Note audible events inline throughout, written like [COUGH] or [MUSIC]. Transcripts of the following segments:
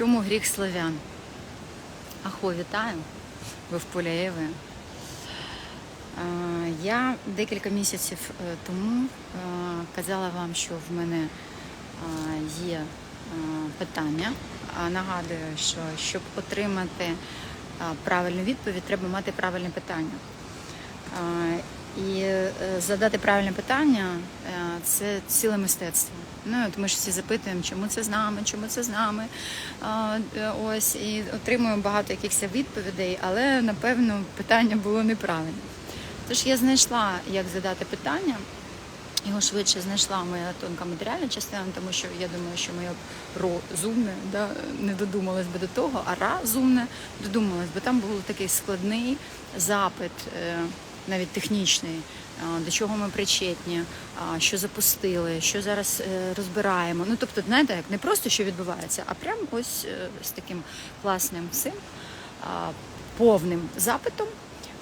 чому гріх славян? Ахо, вітаю. Ви в Поляєві. Я декілька місяців е, тому е, казала вам, що в мене е, є питання. Нагадую, що щоб отримати правильну відповідь, треба мати правильне питання. І е, задати правильне питання е, це ціле мистецтво. Ну, от ми ж всі запитуємо, чому це з нами, чому це з нами. Е, Ось і отримуємо багато якихось відповідей, але напевно питання було неправильне. Тож я знайшла, як задати питання. Його швидше знайшла моя тонка матеріальна частина, тому що я думаю, що моя розумне да, не додумалась би до того, а разумне додумалась, бо там був такий складний запит, навіть технічний, до чого ми причетні, що запустили, що зараз е, розбираємо. Ну тобто, знаєте, як не просто що відбувається, а прям ось е, з таким класним цим повним запитом.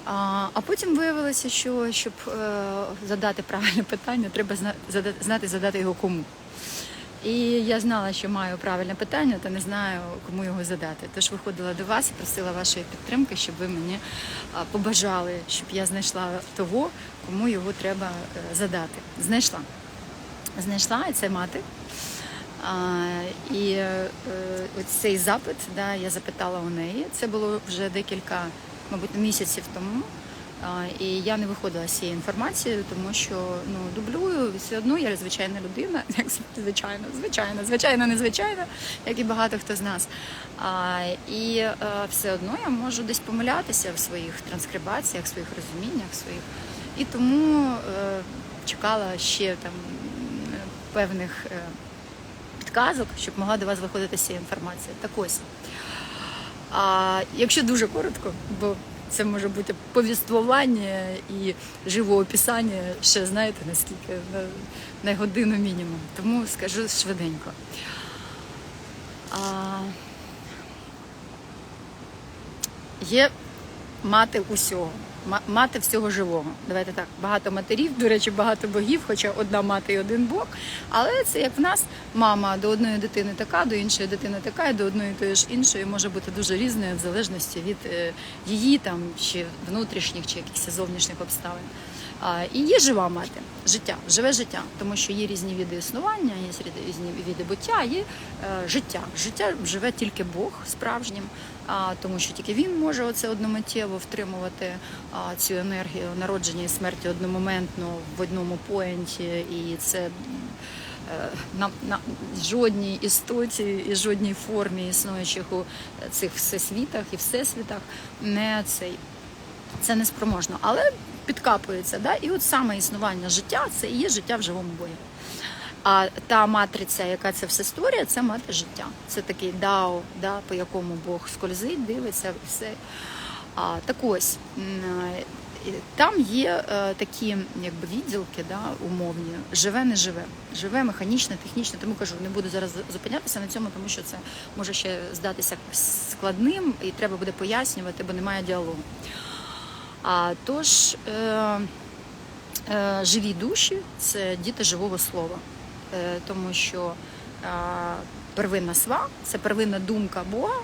А, потім виявилося, що щоб е, задати правильне питання, треба зна- знати задати його кому. І я знала, що маю правильне питання, та не знаю, кому його задати. Тож виходила до вас і просила вашої підтримки, щоб ви мені побажали, щоб я знайшла того, кому його треба е, задати. Знайшла. Знайшла, і це мати. А, і е, ось цей запит, да, я запитала у неї. Це було вже декілька, мабуть, місяців тому. І я не виходила з цією інформацією, тому що ну дублюю все одно я звичайна людина, [LAUGHS] як звичайно, звичайно, звичайно, незвичайно, як і багато хто з нас. І е, все одно я можу десь помилятися в своїх транскрибаціях, в своїх розуміннях, своїх. І тому е, чекала ще там певних. Е, підказок, щоб могла до вас виходити ця інформація. Так ось. А якщо дуже коротко, бо це може бути повіствування і живоописання, ще знаєте наскільки на, на годину мінімум. Тому скажу швиденько. А, є мати усього, мати всього живого. Давайте так, багато матерів, до речі, багато богів, хоча одна мати і один Бог. Але це як в нас мама до одної дитини така, до іншої дитини така, і до одної тої ж іншої може бути дуже різною в залежності від е, її там чи внутрішніх, чи якихось зовнішніх обставин. І є жива мати, життя, живе життя, тому що є різні види існування, є різні види буття, є е, життя. Життя живе тільки Бог справжнім, а, тому що тільки він може оце одномиттєво втримувати цю енергію народження і смерті одномоментно в одному поінті, і це е, на, на жодній істоті і жодній формі існуючих у цих всесвітах і всесвітах не цей це неспроможно, але підкапується. Да? І от саме існування життя це і є життя в живому бої. А та матриця, яка це все створює, це мати життя. Це такий дао, да, по якому Бог скользить, дивиться все. А, так ось там є е, такі якби відділки, да, умовні, живе, не живе, живе, механічне, технічне. Тому кажу, не буду зараз зупинятися на цьому, тому що це може ще здатися складним і треба буде пояснювати, бо немає діалогу. А тож е, е, живі душі це діти живого слова, тому що е, первинна сва це первинна думка Бога,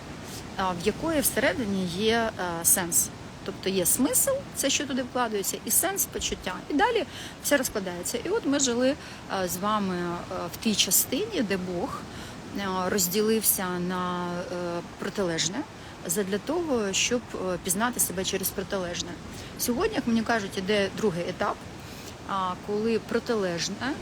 в якої всередині є е, сенс. Тобто є смисл, це що туди вкладається, і сенс почуття. І далі все розкладається. І от ми жили е, з вами е, в тій частині, де Бог е, розділився на е, протилежне задля того, щоб е, пізнати себе через протилежне. Сьогодні, як мені кажуть, іде другий етап, коли протилежне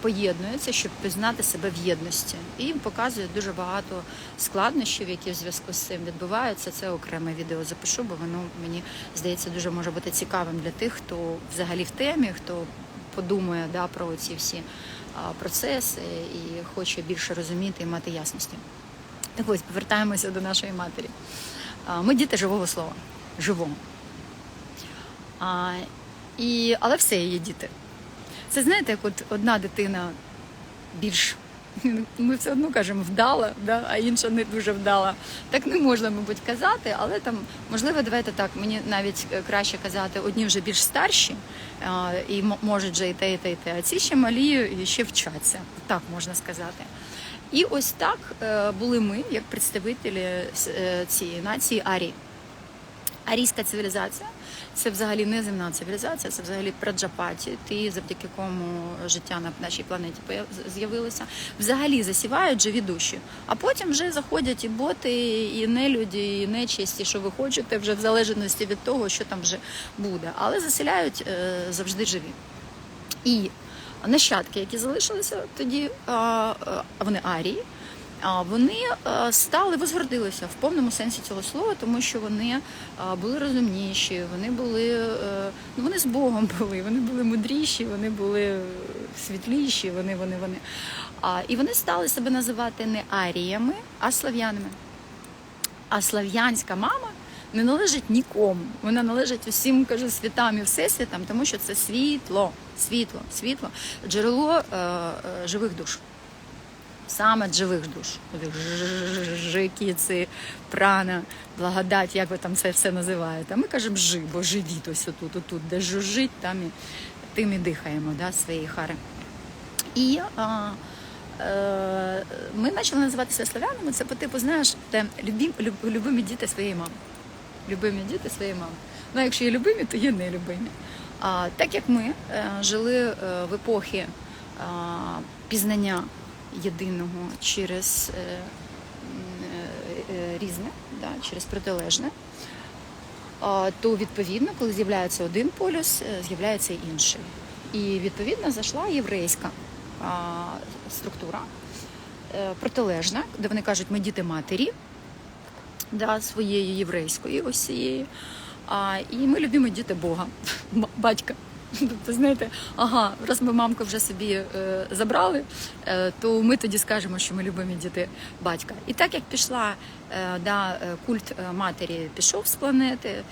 поєднується, щоб пізнати себе в єдності. І їм показує дуже багато складнощів, які в зв'язку з цим відбуваються. Це окреме відео запишу, бо воно мені здається дуже може бути цікавим для тих, хто взагалі в темі, хто подумає да, про ці всі процеси і хоче більше розуміти і мати ясності. Так ось повертаємося до нашої матері. Ми діти живого слова, живого. А, і, але все є діти. Це знаєте, як от одна дитина більш Ми все одно кажемо вдала, да, а інша не дуже вдала. Так не можна, мабуть, казати, але там, можливо, давайте так, мені навіть е, краще казати, одні вже більш старші і можуть вже і те, і те, і те, а ці ще малі і ще вчаться. Так можна сказати. І ось так е, були ми, як представителі е, цієї нації Арії. Арійська цивілізація це взагалі неземна цивілізація, це взагалі праджапаті, ті, завдяки кому життя на нашій планеті з'явилося. Взагалі засівають живі душі, а потім вже заходять і боти, і нелюді, і нечисті, що ви хочете, вже в залежності від того, що там вже буде. Але заселяють е, завжди живі. І нащадки, які залишилися тоді, вони арії, вони а, стали возгордилися в повному сенсі цього слова, тому що вони були розумніші, вони були е, ну вони з Богом [LAUGHS] були, вони були мудріші, вони були е, світліші, вони, вони, вони. І вони стали себе називати не аріями, а слав'янами. А слав'янська мама не належить нікому. Вона належить усім, кажу, світам і всесвітам, тому що це світло, світло, світло, джерело е, е, живих душ. Саме живих душ. Отих Жикіци, прана, благодать, як ви там це все називаєте. Ми кажемо жи, бо живіт ось отут, отут, де жужжить, там і тим і дихаємо да, свої хари. І а, е, ми почали називати себе славянами. Це по типу, знаєш, де любі, люб, любимі діти своєї мами. Любимі діти своєї мами. Ну, якщо є любимі, то є нелюбимі. А, так як ми е, жили е, в епохи а, пізнання єдиного через е, е, е, різне, да, через протилежне, то відповідно, коли з'являється один полюс, з'являється інший. І відповідно зайшла єврейська структура протилежна, де вони кажуть, ми діти матері да, своєї єврейської ось цієї. І ми любимо діти Бога, [LAUGHS] батька. Тобто, знаєте, ага, раз ми мамку вже собі е, забрали, е, то ми тоді скажемо, що ми любимо діти батька. І так як пішла е, да, е, культ е, матері пішов з планети, е,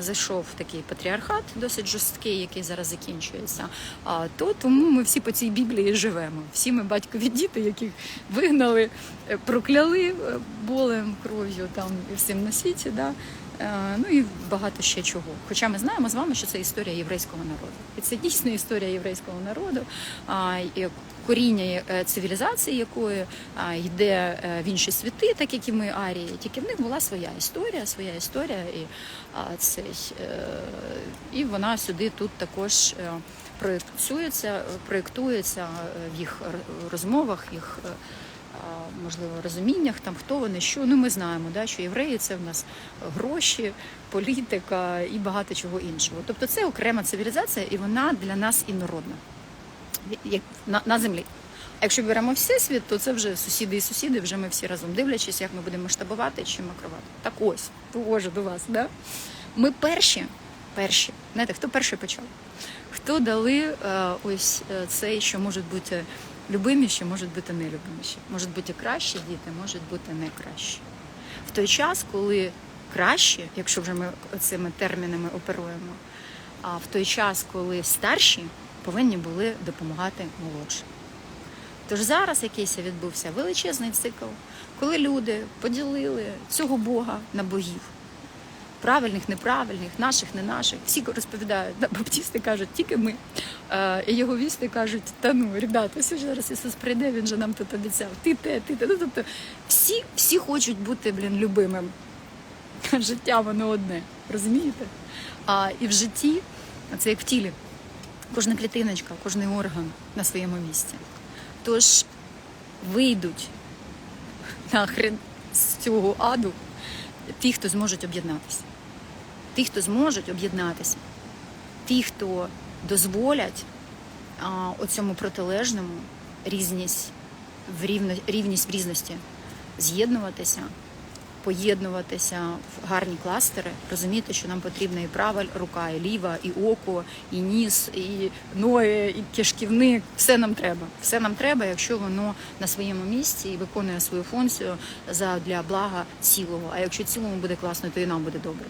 зайшов такий патріархат, досить жорсткий, який зараз закінчується. А то тому ми всі по цій біблії живемо. Всі ми батькові діти, яких вигнали, прокляли е, болем, кров'ю там і всім на світі. Да? Е, Ну і багато ще чого. Хоча ми знаємо з вами, що це історія єврейського народу. І це дійсно історія єврейського народу, коріння е, цивілізації, якої йде е, в інші світи, так як і ми арії. Тільки в них була своя історія, своя історія, і цей, е, і вона сюди тут також е, проєктується, проєктується е, в їх розмовах, їх. Можливо, розуміннях, там хто вони, що. Ну, ми знаємо, да, що євреї це в нас гроші, політика і багато чого іншого. Тобто це окрема цивілізація, і вона для нас інородна як на, на землі. А якщо беремо всесвіт, то це вже сусіди і сусіди, вже ми всі разом дивлячись, як ми будемо масштабувати чи макрувати. Так ось, довожу до вас. Да? Ми перші, перші, знаєте, хто перший почав? Хто дали е, ось е, цей, що можуть бути любимі, що можуть бути нелюбиміші. Можуть бути кращі діти, можуть бути не кращі. В той час, коли кращі, якщо вже ми цими термінами оперуємо, а в той час, коли старші повинні були допомагати молодшим. Тож зараз якийсь відбувся величезний цикл, коли люди поділили цього Бога на богів. Правильних, неправильних, наших, не наших. Всі розповідають, да, баптісти кажуть, тільки ми. Е, і його вісти кажуть, та ну, ребята, ось зараз Ісус прийде, він же нам тут обіцяв. Ти те, ти те. Ну, тобто всі, всі хочуть бути, блін, любимим. Життя воно одне, розумієте? А і в житті, це як в тілі, кожна клітиночка, кожний орган на своєму місці. Тож вийдуть нахрен з цього аду ті, хто зможуть об'єднатися. Ті, хто зможуть об'єднатися, ті, хто дозволять а, оцьому протилежному різність в рівно, рівність в різності з'єднуватися, поєднуватися в гарні кластери, розуміти, що нам потрібна і права рука, і ліва, і око, і ніс, і ноги, і кишківник. Все нам треба. Все нам треба, якщо воно на своєму місці і виконує свою функцію для блага цілого. А якщо цілому буде класно, то і нам буде добре.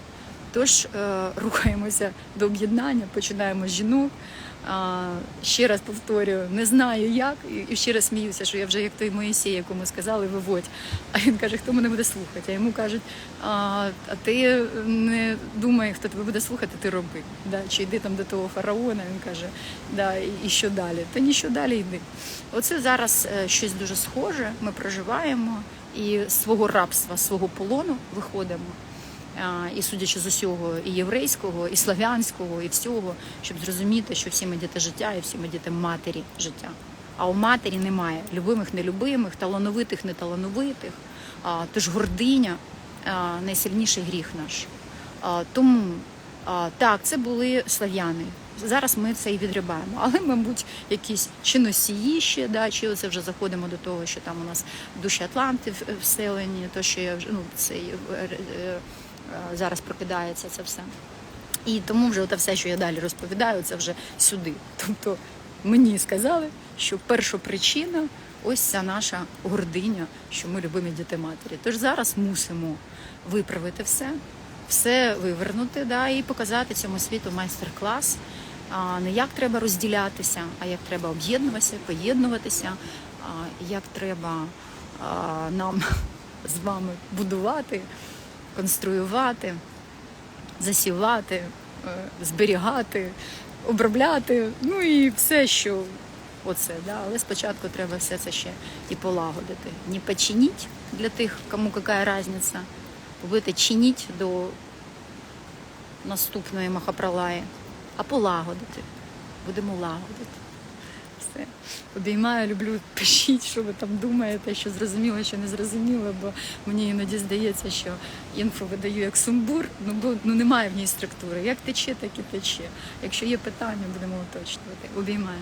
Тож е, [LAUGHS] рухаємося до об'єднання, починаємо з жінок, ще раз повторюю, не знаю як, і- ще раз сміюся, що я вже як той Моїсей, якому сказали, виводь. [LAUGHS] А він каже, хто мене буде слухати? А йому кажуть, а, ти не думай, хто тебе буде слухати, ти роби. Да? Чи йди там до того фараона, він каже, да, і, що далі? Та ніщо далі йди. Оце зараз е, щось дуже схоже, ми проживаємо і з свого рабства, з свого полону виходимо. І судячи з усього, і єврейського, і славянського, і всього, щоб зрозуміти, що всі ми діти життя, і всі ми діти матері життя. А у матері немає любимих, нелюбимих, талановитих, неталановитих. Тож гординя найсильніший гріх наш. Тому так, це були слав'яни. Зараз ми це і відрибаємо. Але, мабуть, якісь чи носії ще, да, чи оце вже заходимо до того, що там у нас душі Атланти вселені, то що я вже ну, це е, е, е, зараз прокидається це все. І тому вже те все, що я далі розповідаю, це вже сюди. Тобто мені сказали, що перша причина ось ця наша гординя, що ми любимі діти матері. Тож зараз мусимо виправити все, все вивернути да, і показати цьому світу майстер-клас. Не як треба розділятися, а як треба об'єднуватися, поєднуватися, як треба нам [LAUGHS] з вами будувати, конструювати засівати, е, зберігати, обробляти, ну і все, що оце. Да? Але спочатку треба все це ще і полагодити. Не починіть для тих, кому яка різниця. Будете чиніть до наступної махапролаї, а полагодити. Будемо лагодити. Все. Обіймаю, люблю, [LAUGHS] пишіть, що ви там думаєте, що зрозуміло, що не зрозуміло, бо мені іноді здається, що інфо видаю як сумбур, ну бо ну немає в ній структури. Як тече, так і тече. Якщо є питання, будемо уточнювати. Обіймаю.